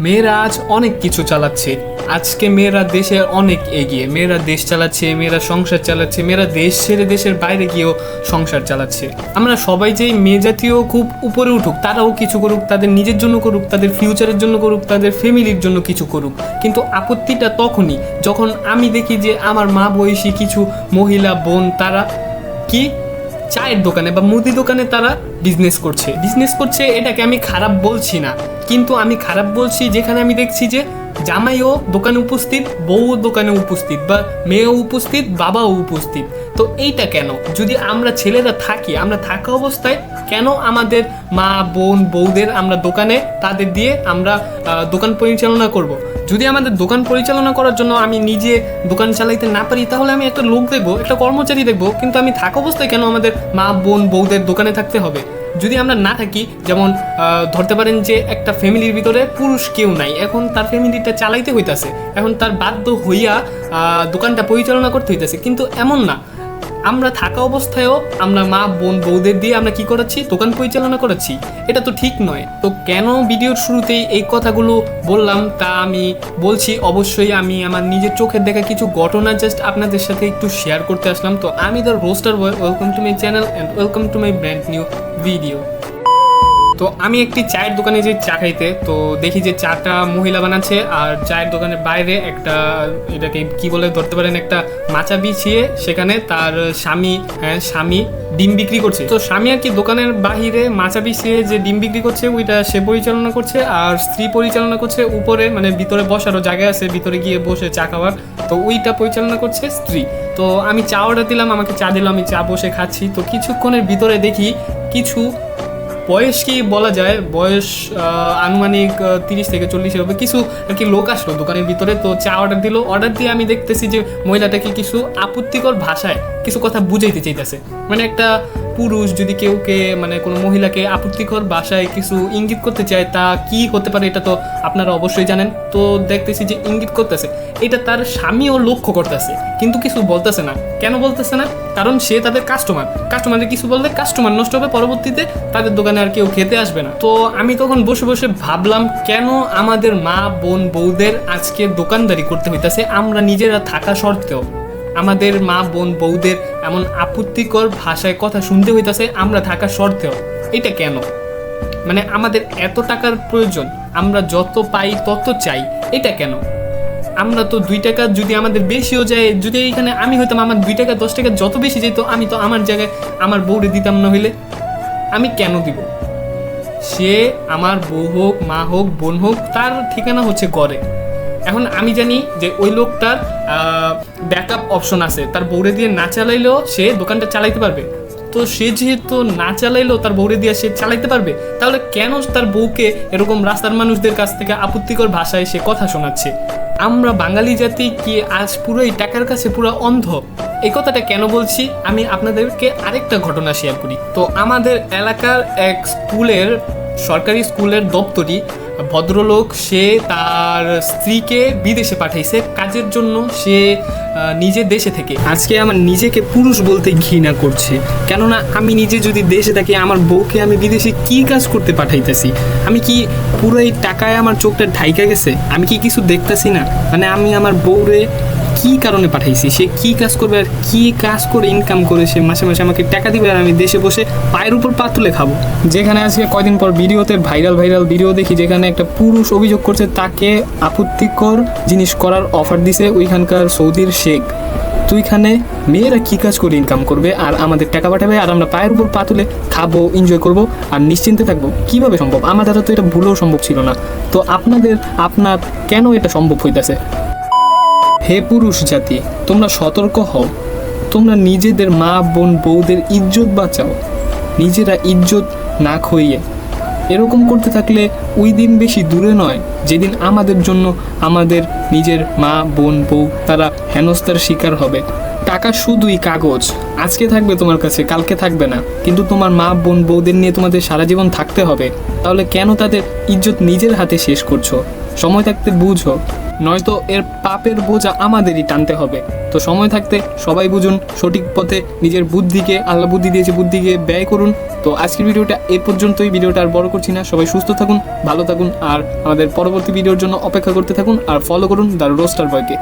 মেয়েরা আজ অনেক কিছু চালাচ্ছে। আজকে মেয়েরা দেশে অনেক এগিয়ে। মেয়েরা দেশ চালাচ্ছে, মেয়েরা সংসার চালাচ্ছে, মেয়েরা দেশ ছেড়ে দেশের বাইরে গিয়েও সংসার চালাচ্ছে। আমরা সবাই যে মেয়ে জাতীয় খুব উপরে উঠুক, তারাও কিছু করুক, তাদের নিজের জন্য করুক, তাদের ফিউচারের জন্য করুক, তাদের ফ্যামিলির জন্য কিছু করুক। কিন্তু আপত্তিটা তখনই যখন আমি দেখি যে আমার মা বয়সী কিছু মহিলা, বোন, তারা কি? চায়ের দোকানে বা মুদি দোকানে তারা বিজনেস করছে। বিজনেস করছে এটাকে আমি খারাপ বলছি না। কিন্তু আমি খারাপ বলছি যেখানে আমি দেখছি যে জামাইও দোকানে উপস্থিত, বউও দোকানে উপস্থিত বা মেয়েও উপস্থিত, বাবাও উপস্থিত। তো এইটা কেন? যদি আমরা ছেলেরা থাকি, আমরা থাকা অবস্থায় কেন আমাদের মা, বোন, বউদের আমরা দোকানে তাদের দিয়ে আমরা দোকান পরিচালনা করব। যদি আমাদের দোকান পরিচালনা করার জন্য আমি নিজে দোকান চালাইতে না পারি, তাহলে আমি একটা লোক দেখব একটা কর্মচারী দেখব কিন্তু আমি থাকা অবস্থায় কেন আমাদের মা, বোন, বউদের দোকানে থাকতে হবে? যদি আমরা না থাকি, যেমন ধরতে পারেন যে একটা ফ্যামিলির ভিতরে পুরুষ কেউ নাই, এখন তার ফ্যামিলিটা চালাইতে হইতাছে। এখন তার বাধ্য হইয়া দোকানটা পরিচালনা করতে হইতাছে। কিন্তু এমন না। আমরা থাকা অবস্থায়ও আমরা মা, বোন বৌদের দিয়ে আমরা কি করাচ্ছি? দোকান পরিচালনা করাচ্ছি। এটা তো ঠিক নয়। তো কেন ভিডিওর শুরুতেই এই কথাগুলো বললাম তা আমি বলছি, অবশ্যই আমি আমার নিজের চোখের দেখা কিছু ঘটনা জাস্ট আপনাদের সাথে একটু শেয়ার করতে আসলাম। তো আমি the Roaster Boy welcome to my channel and welcome to my brand new video তো আমি একটি চায়ের দোকানে যে চা খাইতে, তো দেখি যে চাটা মহিলা বানাচ্ছে আর চায়ের দোকানের বাইরে একটা, এটাকে কি বলে ধরতে পারেন, একটা মাচা বিছিয়ে সেখানে তার স্বামী হ্যাঁ স্বামী ডিম বিক্রি করছে। তো স্বামী আর কি দোকানের বাহিরে মাচা বিছিয়ে যে ডিম বিক্রি করছে, ওইটা সে পরিচালনা করছে আর স্ত্রী পরিচালনা করছে উপরে মানে ভিতরে বসারও জায়গা আছে, ভিতরে গিয়ে বসে চা খাওয়ার। তো ওইটা পরিচালনা করছে স্ত্রী। তো আমি চা অর্ডার দিলাম, আমাকে চা দিলাম আমি চা বসে খাচ্ছি। তো কিছুক্ষণের ভিতরে দেখি কিছু বয়স কি বলা যায়? বয়স আনুমানিক তিরিশ থেকে চল্লিশ হবে কিছু আর কি লোক আসলো দোকানের ভিতরে, তো চা অর্ডার দিল। অর্ডার দিয়ে আমি দেখতেছি যে মহিলাটাকে কিছু আপত্তিকর ভাষায় কিছু কথা বুঝাইতে চাইতেছে। মানে একটা পুরুষ যদি কেউকে মানে কোনো মহিলাকে আপত্তিকর ভাষায় কিছু ইঙ্গিত করতে চায়, তা কি হতে পারে এটা তো আপনারা অবশ্যই জানেন। তো দেখতেছি যে ইঙ্গিত করতেছে। এটা তার স্বামীও লক্ষ্য করতেছে, কিন্তু কিছু বলতেছে না। কেন বলতেছে না? কারণ সে তাদের কাস্টমার কাস্টমারের কিছু বললে কাস্টমার নষ্ট হবে, পরবর্তীতে তাদের দোকানে আর কেউ খেতে আসবে না। তো আমি তখন বসে বসে ভাবলাম, কেন আমাদের মা, বোন, বউদের আজকে দোকানদারি করতে হইতাছে? আমরা নিজেরা থাকা সত্ত্বেও। আমাদের মা, বোন, বউদের এমন আপত্তিকর ভাষায় কথা শুনতে হইতাছে, আমরা থাকা সত্ত্বেও। এটা কেন? মানে আমাদের এত টাকার প্রয়োজন, আমরা যত পাই তত চাই, এটা কেন? আমরা তো দুই টাকা যদি আমাদের বেশিও যায়, যদি এইখানে আমি হইতাম, আমার দুই টাকা, দশ টাকা যত বেশি যেত, আমি তো আমার জায়গায় আমার বউরে দিতাম না হইলে। আমি কেন দিব? সে আমার বউ হোক, মা হোক, বোন হোক, তার ঠিকানা হচ্ছে গড়ে এখন আমি জানি যে ওই লোকটার ব্যাকআপ অপশন আছে। তার বউরে দিয়ে না চালাইলেও সে দোকানটা চালাইতে পারবে। তো সে যেহেতু না চালাইলেও তার বউরে দিয়ে সে চালাইতে পারবে, তাহলে কেন তার বউকে এরকম রাস্তার মানুষদের কাছ থেকে আপত্তিকর ভাষায় সে কথা শোনাচ্ছে? আমরা বাঙালি জাতি কি আজ পুরোই টাকার কাছে পুরো অন্ধ? এই কথাটা কেন বলছি? আমি আপনাদেরকে আরেকটা ঘটনা শেয়ার করি। তো আমাদের এলাকার এক স্কুলের, সরকারি স্কুলের দপ্তরি ভদ্রলোক, সে তার স্ত্রীকে বিদেশে পাঠাইছে। কাজের জন্য সে নিজে দেশে থেকে। আজকে আমার নিজেকে পুরুষ বলতে ঘৃণা করছে। কেননা আমি নিজে যদি দেশে থাকি, আমার বউকে আমি বিদেশে কি কাজ করতে পাঠাইতেছি? আমি কি পুরো এই টাকায় আমার চোখটা ঢাইকা গেছে? আমি কি কিছু দেখতেছি না? মানে আমি আমার বউরে কি কারণে পাঠাইছি? সে কি কাজ করবে আর কি কাজ করে ইনকাম করে সে মাসে মাসে আমাকে টাকা দিবে আর আমি দেশে বসে পায়ের উপর পা তুলে খাব? যেখানে আজকে কয়দিন পর ভিডিওতে ভাইরাল ভাইরাল ভিডিও দেখি যেখানে একটা পুরুষ অভিযোগ করছে তাকে আপত্তিকর জিনিস করার অফার দিছে ওইখানকার সৌদির শেখ। তো ওইখানে মেয়েরা কি কাজ করে ইনকাম করবে আর আমাদের টাকা পাঠাবে আর আমরা পায়ের উপর পা তুলে খাব এনজয় করব আর নিশ্চিন্তে থাকব? কীভাবে সম্ভব? আমার দ্বারা তো এটা ভুলেও সম্ভব ছিল না। তো আপনাদের, আপনার কেন এটা সম্ভব হইতাছে? হে পুরুষ জাতি, তোমরা সতর্ক হও। তোমরা নিজেদের মা, বোন, বউদের ইজ্জত বাঁচাও। নিজেরা ইজ্জত না খইয়ে। এরকম করতে থাকলে ওই দিন বেশি দূরে নয়, যেদিন আমাদের জন্য আমাদের নিজের মা, বোন, বউ তারা হেনস্থার শিকার হবে। টাকা শুধুই কাগজ। আজকে থাকবে তোমার কাছে, কালকে থাকবে না। কিন্তু তোমার মা, বোন, বউদের নিয়ে তোমাদের সারা জীবন থাকতে হবে। তাহলে কেন তাদের ইজ্জত নিজের হাতে শেষ করছ? সময় থাকতে বুঝো, নয়তো এর পাপের বোঝা আমাদেরই টানতে হবে। তো সময় থাকতে সবাই বুঝুন, সঠিক পথে নিজের বুদ্ধিকে, আল্লাহ বুদ্ধি দিয়েছে, বুদ্ধিকে ব্যয় করুন। তো আজকের ভিডিওটা এ পর্যন্তই। ভিডিওটা আর বড় করছি না, সবাই সুস্থ থাকুন, ভালো থাকুন, আর আমাদের পরবর্তী ভিডিওর জন্য অপেক্ষা করতে থাকুন, আর ফলো করুন দ্য রোস্টার বয়কে।